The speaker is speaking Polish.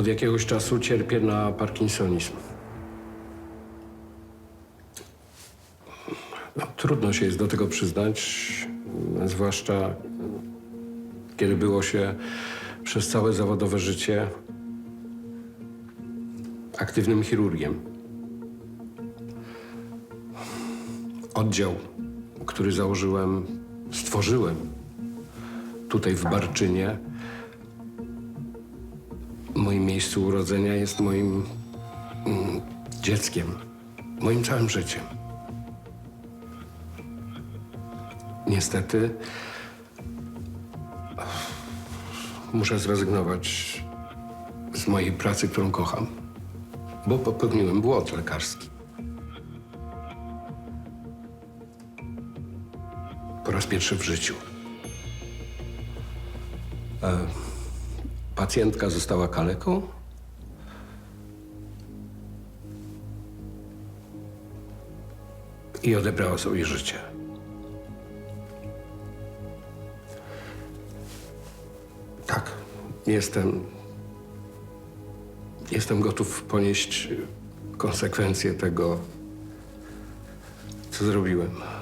Od jakiegoś czasu cierpię na parkinsonizm. No, trudno się jest do tego przyznać, zwłaszcza kiedy było się przez całe zawodowe życie aktywnym chirurgiem. Oddział, który założyłem, stworzyłem tutaj w Barczynie, moim miejscu urodzenia jest moim mm, dzieckiem, moim całym życiem. Niestety muszę zrezygnować z mojej pracy, którą kocham, bo popełniłem błąd lekarski. Po raz pierwszy w życiu. E, pacjentka została kaleką. I odebrała sobie życie. Tak, jestem. Jestem gotów ponieść konsekwencje tego, co zrobiłem.